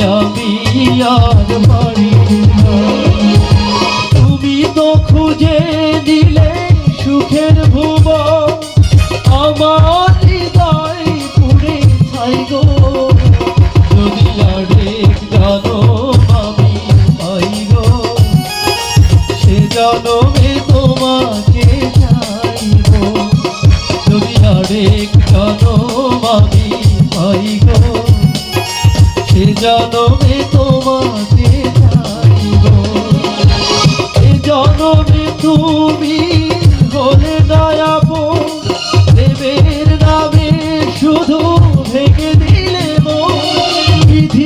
আর পারি তুমি তো খুঁজে দিলে সুখের ভুব আমার হৃদয় পুরে ছাই গো। যদি আরেক জানো আমি পাই সে জনমে জনমে তোমাকে জানিব। এ জনমে তুমি